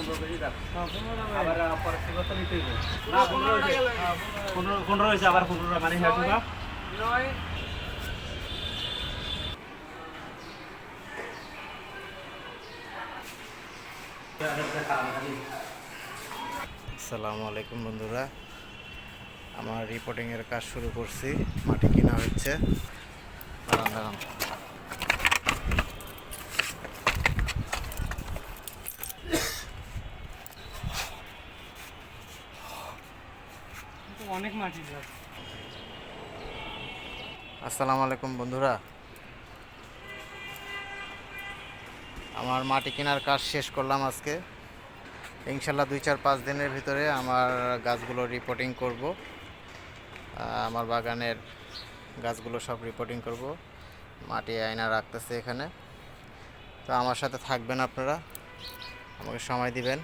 পনেরো কেজি রাখ হ্যাঁ, পনেরো। আবার পরের হয়েছে হ্যাঁ, পনেরো। পনেরো পনেরো হয়েছে আবার পনেরো মানে হ্যাঁ নয় আসসালামু আলাইকুম বন্ধুরা। আমার রিপোর্টিংয়ের কাজ শুরু করছি। মাটি কিনা হচ্ছে। দাঁড়ান দাঁড়ান। অনেক মাটি আসসালামু আলাইকুম বন্ধুরা। আমার মাটি কেনার কাজ শেষ করলাম আজকে। ইনশাল্লাহ দুই চার পাঁচ দিনের ভিতরে আমার গাছগুলো রিপোর্টিং করব। আমার বাগানের গাছগুলো সব রিপোর্টিং করব। মাটি আয়না রাখতেছে এখানে। তো আমার সাথে থাকবেন আপনারা। আমাকে সময় দিবেন।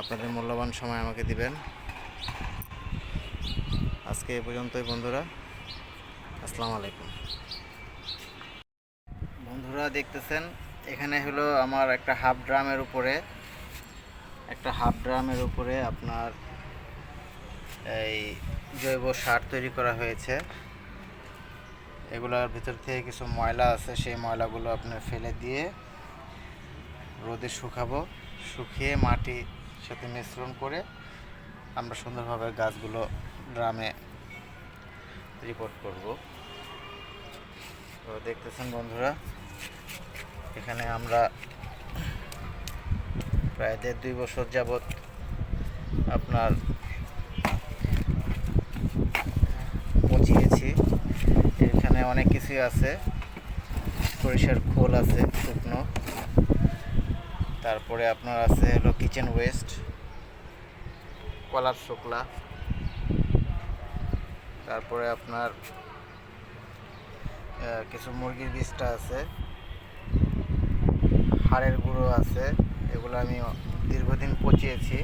আপনাদের মূল্যবান সময় আমাকে দিবেন। আজকে এ পর্যন্তই, বন্ধুরা। আসসালামু আলাইকুম। বন্ধুরা, দেখতেছেন, এখানে হলো আমার একটা হাফ ড্রামের উপরে, একটা হাফ ড্রামের উপরে আপনার এই জৈব সার তৈরি করা হয়েছে। এগুলোর ভিতর থেকে কিছু ময়লা আছে, সেই ময়লাগুলো আপনার ফেলে দিয়ে রোদে শুকাবো। শুকিয়ে মাটির সাথে মিশ্রণ করে আমরা সুন্দরভাবে গাছগুলো ড্রামে রিপোর্ট করব। তো দেখতেছেন বন্ধুরা, এখানে আমরা প্রায় দেড় দুই বছর যাবৎ আপনার পচিয়েছি। এখানে অনেক কিছুই আছে। সরিষার খোল আছে, শুকনো। তারপরে আপনার আছে হলো কিচেন ওয়েস্ট কলার শুকলা। তারপরে আপনার কিছু মুরগির বীজটা আছে, হাড়ের গুঁড়ো আছে, এগুলো আমি দীর্ঘদিন পচিয়েছি।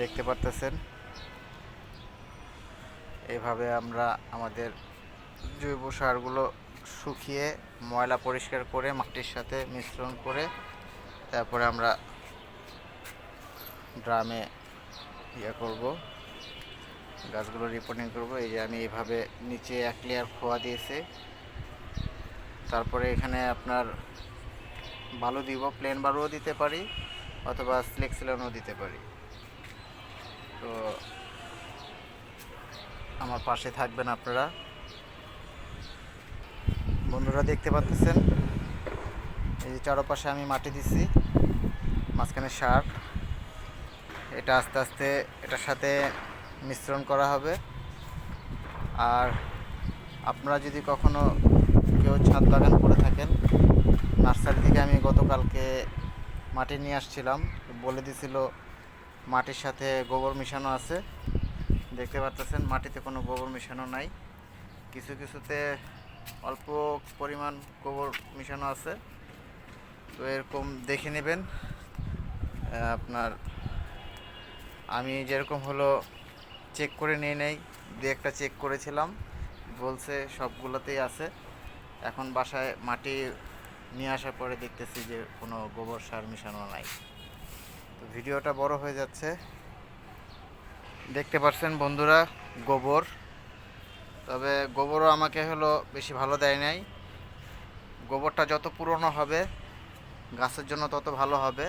দেখতে পারতেছেন? এভাবে আমরা আমাদের জৈব সারগুলো শুকিয়ে ময়লা পরিষ্কার করে মাটির সাথে মিশ্রণ করে তারপরে আমরা ড্রামে ইয়ে করব, গাছগুলো রিপোর্টিং করব। এই যে আমি এইভাবে নিচে এক লেয়ার খোয়া দিয়েছি। তারপরে এখানে আপনার বালু দিব প্লেন বালুও দিতে পারি, অথবা স্লেক সিলনও দিতে পারি। তো আমার পাশে থাকবেন আপনারা। বন্ধুরা, দেখতে পাচ্ছেন? এই যে চারপাশে আমি মাটি দিছি, মাঝখানে সার। এটা আস্তে আস্তে এটার সাথে মিশ্রণ করা হবে। আর আপনারা যদি কখনো কেউ ছাদ বাগান করে থাকেন, নার্সারি থেকে আমি গতকালকে মাটি নিয়ে আসছিলাম। বলে দিছিল, মাটির সাথে গোবর মিশানো আছে। দেখতে পাচ্ছেন মাটিতে কোনো গোবর মিশানো নাই। কিছু কিছুতে অল্প পরিমাণ গোবর মিশানো আছে। তো এরকম দেখে নেবেন। আপনার আমি যেরকম হলো চেক করে নিয়ে নেই, দু একটা চেক করেছিলাম, বলছে সবগুলোতেই আছে। এখন বাসায় মাটি নিয়ে আসার পরে দেখতেছি যে কোনো গোবর সার মিশানো নাই। তো ভিডিওটা বড় হয়ে যাচ্ছে। দেখতে পাচ্ছেন বন্ধুরা, গোবর। তবে গোবরও আমাকে হলো বেশি ভালো দেয় নাই। গোবরটা যত পুরনো হবে গাছের জন্য তত ভালো হবে।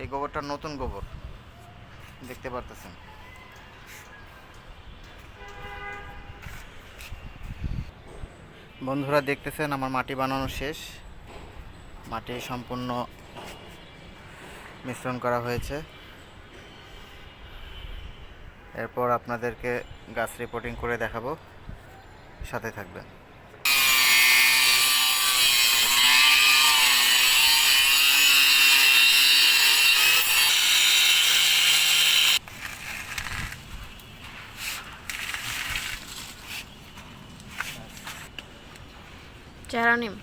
এই গোবরটা নতুন গোবর। দেখতে পারতেছেন। বন্ধুরা, দেখতেছেন আমার মাটি বানানো শেষ। মাটি সম্পূর্ণ মিশ্রণ করা হয়েছে। এরপর আপনাদেরকে গাছ রিপোর্টিং করে দেখাবো। সাথে থাকবেন। চেহারা নিম